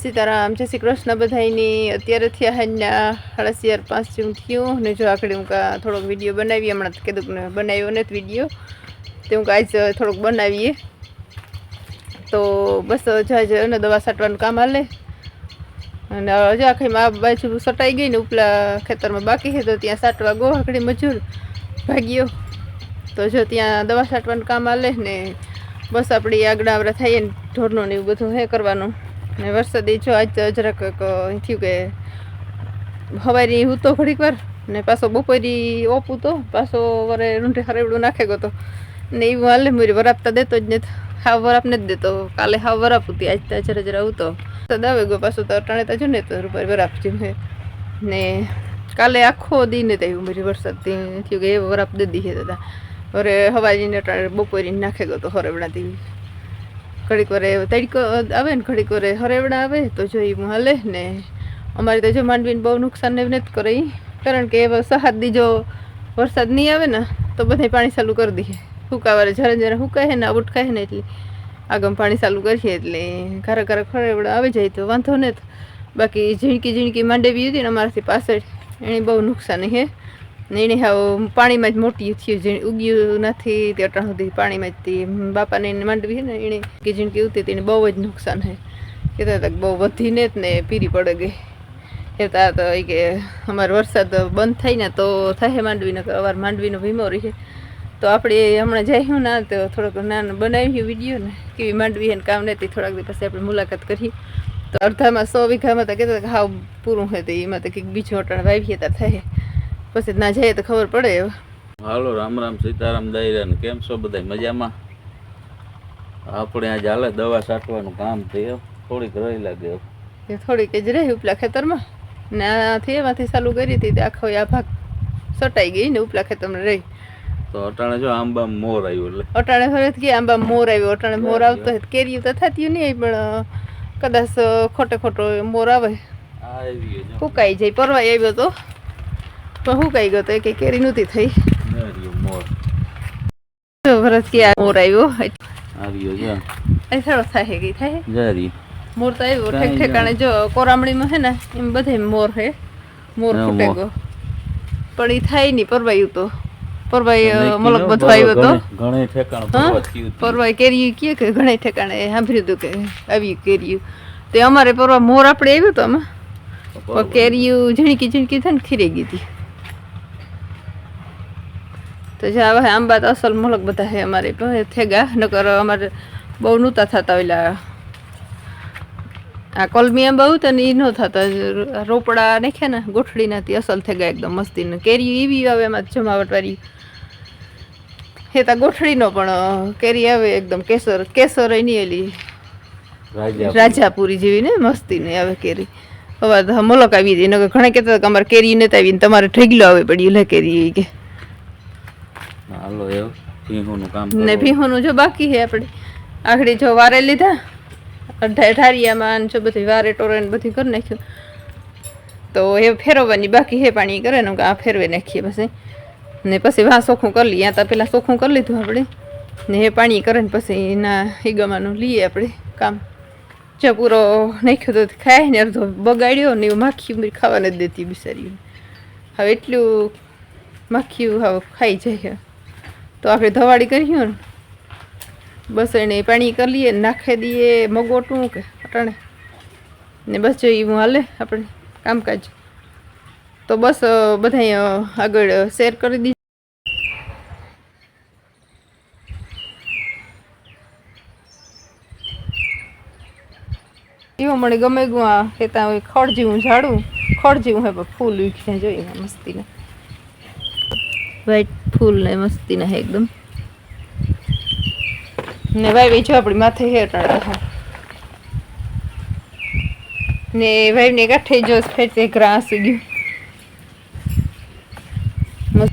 સીતારામ, જય શ્રી કૃષ્ણ બધાયની. અત્યારે થયા હાજના પાંચ જેવું થયું. ને જો આખડી હું કાં થોડોક વીડિયો બનાવીએ. હમણાં કીધું બનાવ્યો નથી વીડિયો તે હું આજ થોડોક બનાવીએ. તો બસ જજ અને દવા છાંટવાનું કામ હાલે. અને હજુ આખી આ બાજુ સટાઈ ગઈ ને ઉપલા ખેતરમાં બાકી છે તો ત્યાં સાટવા ગો. આખડી મજૂર ભાગ્યો. તો જો ત્યાં દવા છાંટવાનું કામ હાલે ને બસ આપણી આગળ આવડા થઈએ ને ઢોરનું ને એવું બધું હે કરવાનું. ને વરસાદ જો આજ તો જરાક થયું કે હવારી હૂતો ઘડીક વાર ને પાછો બપોરી ઓપું તો પાછો વરે રૂંઢે હરેવડું નાખે ગયો તો ને એવું હાલે મુરી વરાપતા દેતો જ નથી હાવ વરાપ નથી દેતો. કાલે હાવ વરાપ હતી આજ તો જરા જરા આવતો વરસાદ આવે ગયો, પાછો તો અટાણે તો જો ને તો રૂપારી વરાપ છે ને કાલે આખો દી ને થયું મારી વરસાદ થયું કે એ વરાપ દે દીધે દાદા. અરે હવાજીને અટાણે બપોરી નાખે ગયો તો હરેવડાથી ઘડીક વારે તડકો આવે ને ઘડીક વારે હરેવડા આવે, તો જો એ હાલે ને અમારે તો જો માંડવીને બહુ નુકસાન ને નથી કરે કારણ કે સહાદ દી જો વરસાદ નહીં આવે ને, તો બધા પાણી ચાલુ કરી દઈએ. હુકાવારે જરા જ્યારે હુકાય ને ઉટકાય ને એટલે આગમ પાણી ચાલુ કરીએ એટલે ઘરે ઘરે ખરેવડા આવી જાય તો વાંધો નથી. બાકી ઝીણકી ઝીણકી માંડવી હતી ને અમારાથી પાછળ એની બહુ નુકસાન છે એને હવે પાણીમાં જ મોટી થયું, જે ઉગ્યું નથી, તે અટાણ સુધી પાણીમાં જ તે બાપાને એને માંડવી ને, એણે કે જેને કેવું તે તેને બહુ જ નુકસાન છે કહેતા હતા બહુ વધીને જ ને પીરી પડે ગઈ. કહેતા તો એ કે અમારો વરસાદ બંધ થાય ને તો થાય માંડવીને અવાર માંડવીનો વીમો રહે. તો આપણે હમણાં જઈશું ના, તો થોડોક નાનો બનાવ્યું વીડિયો ને, કેવી માંડવી એને કામ નથી, થોડાક દિવસ પછી આપણે મુલાકાત કરી તો અડધામાં સો વીઘામાં તો કહેતા હતા હાવ પૂરું હોય તો, એમાં તો કંઈક બીજું અટાણ વાવીએ તો થાય. પછી ના જઈએ તો ખબર પડે હવે. હાલો રામ રામ સીતારામ દાયરા કેમ છો બધા મજામાં? આપણે આજે હાલે દવા છાંટવાનું કામ થયું. થોડીક રહી લાગે થોડીક જ રહી ઉપલા ખેતરમાં. ને આથી એમાંથી ચાલુ કરી હતી આખો આ ભાગ સટાઈ ગઈ ને ઉપલા ખેતરમાં રહી. તો અટાણે જો આંબા મોર આવ્યું એટલે. અટાણે ફરે કે આંબા મોર આવ્યો. અટાણે મોર આવતો હોય કેરી તો થતી નહીં પણ કદાચ ખોટે ખોટો મોર આવે. હુકાઈ જાય. પરવાઈ આવ્યો તો. પણ હુકાઈ ગયો તો કે કેરી નહોતી થઈ. વરસ કે મોર આવ્યો. થોડો થાય ગઈ થાય. મોર તો આવ્યો. ઠેક ઠેકાણે જો કોરામણીમાં હે ને એમ બધે મોર હે મોર ફૂટે ગયો. પણ એ થાય નહીં પરવાયું તો. પરવાઈ મલક બધો આવ્યો તો. ઘણે- ઠેકાણું. પરવાઈ કેરી કે કે ઘણે ઠેકાણે સાંભળ્યું હતું કે આવ્યું કેરીયું તે અમારે પરવા મોર આપણે આવ્યો તો આમાં. કેરીયું ઝીણકી ઝીણકી થાય ને ખીરી ગઈ હતી. તો જે હવે આંબા તો અસલ મુલક બધા છે અમારે પણ થેગા નકર અમારે બહુ નહોતા થતા ઓલા. આ કોલમી આંબા હતા ને એ ન થતા. રોપડા નાખ્યા ને ગોઠડી નાથી અસલ થેગા એકદમ મસ્તી ને કેરી એવી આવે એમાં જમાવટ વાળી હેતા ગોઠડીનો પણ કેરી આવે એકદમ કેસર કેસર એની એલી રાજાપુરી. જેવી ને મસ્તી ને આવે કેરી. હવે મલક આવી હતી ઘણા કહેતા અમારે કેરી નતા આવી ને તમારે ઠેગલો આવે પડી લે કેરી કે. હાલો એવું સિંહોનું કામ ને. ભીહોનું જો બાકી છે આપણે. આખડી જો વારે લીધા ઠારિયામાં જો બધી વારે ટોરે બધી કરી નાખ્યું. તો એ ફેરવવાની બાકી હે પાણી કરે ને આ ફેરવી નાખીએ પછી. ને પછી વાં ચોખ્ખું કરી લઈએ ત્યાં પહેલાં ચોખ્ખું કરી લીધું આપણે. ને એ પાણી કરે ને પછી એના હિગમાનું લઈએ આપણે કામ. જો પૂરો નાખ્યો તો ખાય ને અડધો બગાડ્યો ને એવું માખી ખાવા નથી દેતી બિચારી હવે એટલું માખીયું હવે ખાઈ જાય. તો આપણે ધવાડી કર્યું ને. બસ એને પાણી કરી લઈએ, નાખી દઈએ મગોટું કે અટાણે. ને બસ જો એવું હાલે આપણે કામકાજ. તો બસ બધા આગળ શેર કરી દીધું એવું મને ગમે ગયું આ ખેતા ખડ જેવું ઝાડું, ખડ જેવું પણ ફૂલ ઉઠ્યા જોઈએ મસ્તીના. વ્હાઈટ ફૂલ ને મસ્તીના હે એકદમ. ને વાવી જો આપણી માથે હેર ને ભાઈ ને કાંઠે જો ફેરતે ગ્રાસ ગયું. મસ્ત.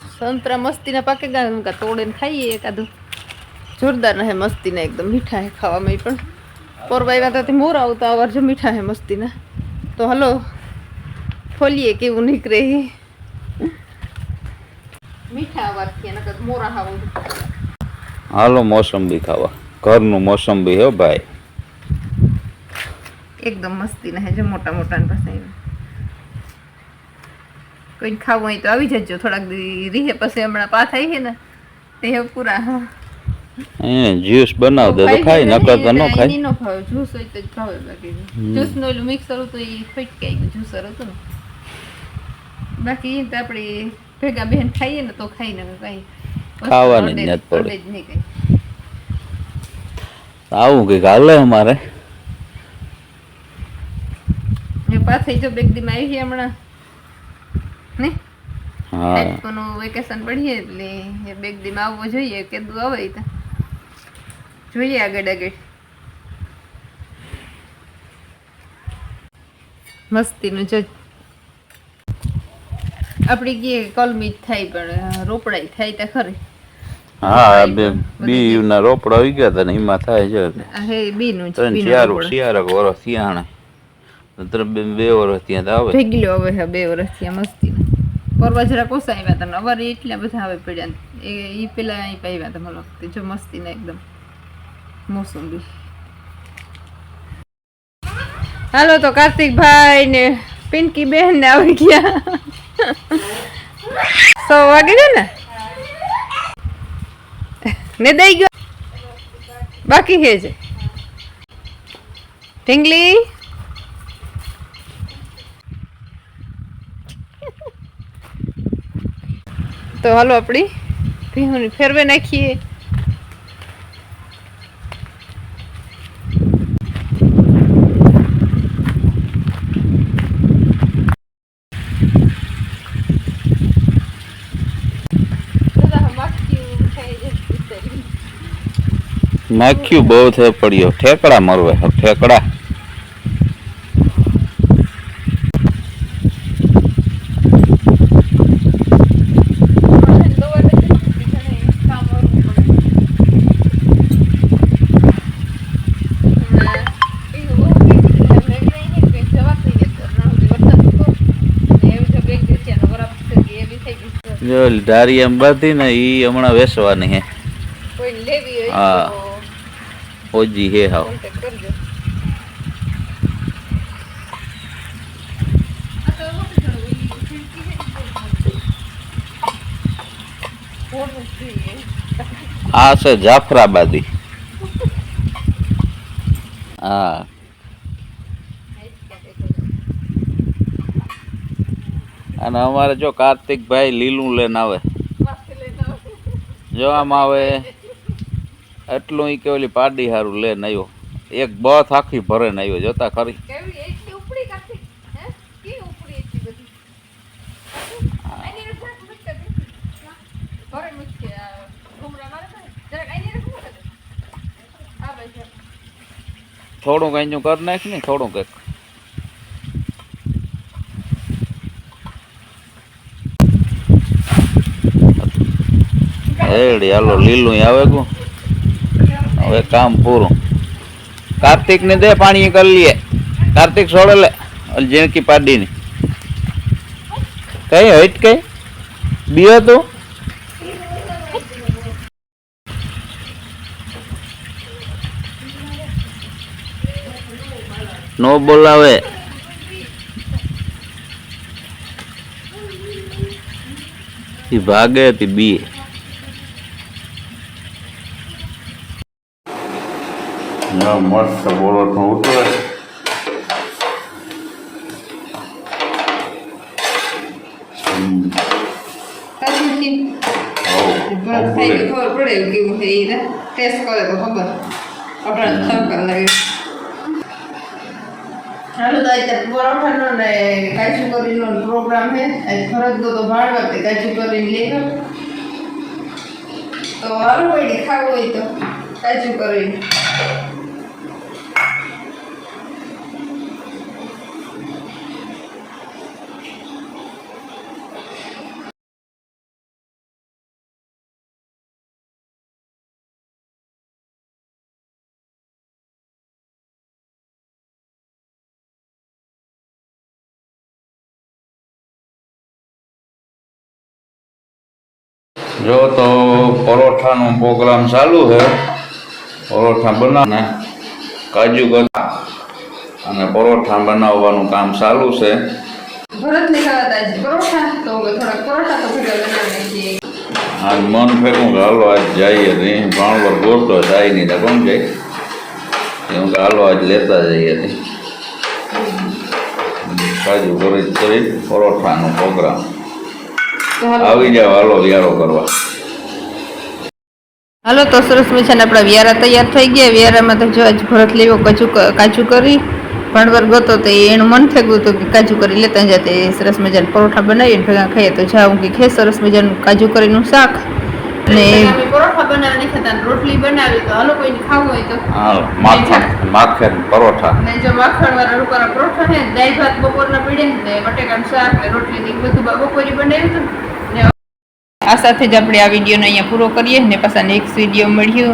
સંતરા મસ્તીના પાકે ગયા તોડે ને ખાઈએ એકાદું. જોરદાર હે મસ્તીના, એકદમ મીઠા હે ખાવામાં પણ. પરવાઈ વાતાથી મોર આવતા, અવાર જો મીઠા હે મસ્તીના. તો હલો ખોલીએ કેવું નીકળે. મીઠા વારથી નકર મોરા હાવું હાલો મોસંબી ખાવા. ઘરનું મોસંબી હો ભાઈ. એકદમ મસ્તી ના જો મોટા મોટા ને પાસે કોઈ ખાવું હોય તો આવી જજો. થોડાક દી રીહે પછી હમણાં પા થાય છે ને તે પૂરા હા. જ્યુસ બનાવ દે તો ખાય નકર તો ન ખાય. નો ભાવે જ્યુસ હોય તો ખાવે બાકી. જ્યુસનું ઓલું મિક્સર હતું એ ફટકાઈ ગયું જ્યુસર હતું. બાકી તો આપણે ભેગા બેન ખાઈએ ને તો ખાઈ ને કઈ ખાવાની જ નથી પડે. આવું કંઈક હાલે અમારે? પાછી જો બેગ દીમાં આવી હમણાં ને? હા. વેકેશન પડીએ એટલે બેગ દીમાં આવવો જોઈએ કેદું આવે ઈ તો. જોઈએ આગળ આગળ. મસ્તીનું જો. આપણી કે કલમી થાય પણ રોપડાઈ થાય તો ખરી. હા બે બી ના રોપડા આવી ગયા હતા ને એમાં થાય છે હે બીનું નું ત્રણ રોપડું. શિયાળક વર્ષ ત્યાં ત્રણ બે બે વર્ષ ત્યાં આવે. ભેગલો હવે હા બે વરસ ત્યાં મસ્તી પરવા જરા કોસા આવ્યા હતા ને અમારે એટલા બધા આવે પડ્યા એ ઈ પેલા અહીં પાવ્યા હતા મને વખતે જો મસ્તી ને એકદમ. મોસંબી. હાલો તો કાર્તિકભાઈ ને પિંકી બેન ને આવી ગયા. સો વાગે છે ને? ને દઈ ગયો. બાકી છે છે. ઢીંગલી. તો હાલો આપણી ભીહોની ફેરવે નાખીએ. માખ્યું બહુ થઈ પડ્યો ઠેકડા મરવે ઠેકડા. જો ધારી એમ બાંધી ને ઈ હમણાં વેસવાની હે. કોઈ લેવી હોય હા. ઓજી હે હાવ આ છે જાફરાબાદી. હા. અને અમારે જો કાર્તિકભાઈ લીલું લઈને આવે. જોવામાં આવે. એટલું ઈ કે ઓલી પાડી હારું લે આવ્યો એક બથ આખી ભરે ને આવ્યો જોતા ખરી. થોડુંક અહીંયું કરી નાખ ને થોડું કંઈક એડી હાલો લીલું આવે ગુ હવે કામ પૂરું. કાર્તિક ને દે પાણી કરી લઈએ કાર્તિક છોડે લે. ઓલી ઝીણકી પાડી ની કઈ હટ કઈ? બીયો તું? નો બોલાવે. ઈ ભાગે હતી બી મસ્ત બોલો ઉતરે ખબર પડે એવું કેવું છે એ ટેસ્ટ કરે તો ખબર આપણે થકર લાગે હાલો તો અત્યારે પરોઠાનો ને કાચુ કરીનો પ્રોગ્રામ છે આજ ફરજ તો ભાડવા તે કાચુ કરીને લઈ ગયો તો હાલો પડી ખાવું હોય તો કાચુ કરીને જો તો પરોઠાનો પ્રોગ્રામ ચાલુ છે. પરોઠા બનાવને કાજુ કતરી અને પરોઠા બનાવવાનું કામ ચાલુ છે. આજે મન ફેરવું કે હાલો આજ જઈએ નહીં ભાણવર ગોતો જાય નહીં તો કોણ જાય? એમ કે હાલો આજ લેતા જઈએ નહીં કાજુ કરી કરી પરોઠાનો પ્રોગ્રામ. આવી જાવ હાલો વ્યારો કરવા. હાલો તો સરસ મજાના આપણા વ્યારા તૈયાર થઈ ગયા. વ્યારામાં તો જો આજ ભરત લેવો કાજુ કાજુ કરી ભણવર ગતો તો એનું મન થઈ ગયું હતું કે કાજુ કરી લેતા જાતે સરસ મજાના પરોઠા બનાવીને ભેગા ખાઈએ. તો જાઉં કે ખે સરસ મજાનું કાજુ કરીનું શાક. રોટલી બનાવી તો હાલો કોઈને ખાવું હોય તો. માખણ માખણ પરોઠા. અને જો માખણ વાળા રૂપારા પરોઠા છે દાળ ભાત બપોરના પીડે ને બટેકાનું શાક ને રોટલી ને બધું બપોરી બનાવ્યું હતું. આ સાથે જ આપણે આ વિડીયોને અહીંયા પૂરો કરીએ ને પાછા નેક્સ્ટ વીડિયો મળ્યો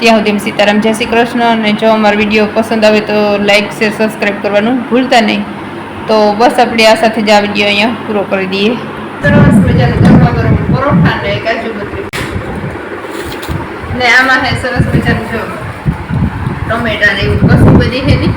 ત્યાં સુધી સીતારામ જય શ્રી કૃષ્ણ. અને જો અમારો વીડિયો પસંદ આવે તો લાઈક શેર સબસ્ક્રાઈબ કરવાનું ભૂલતા નહીં. તો બસ આપણે આ સાથે જ આ વીડિયો અહીંયા પૂરો કરી દઈએ. સરસ મજાનું ગરમા ગરમ પરોઠા ને કાજુ ને આમાં હે સરસ મજાનું જો ટમેટા ને એવું કશું બધી હે નહીં.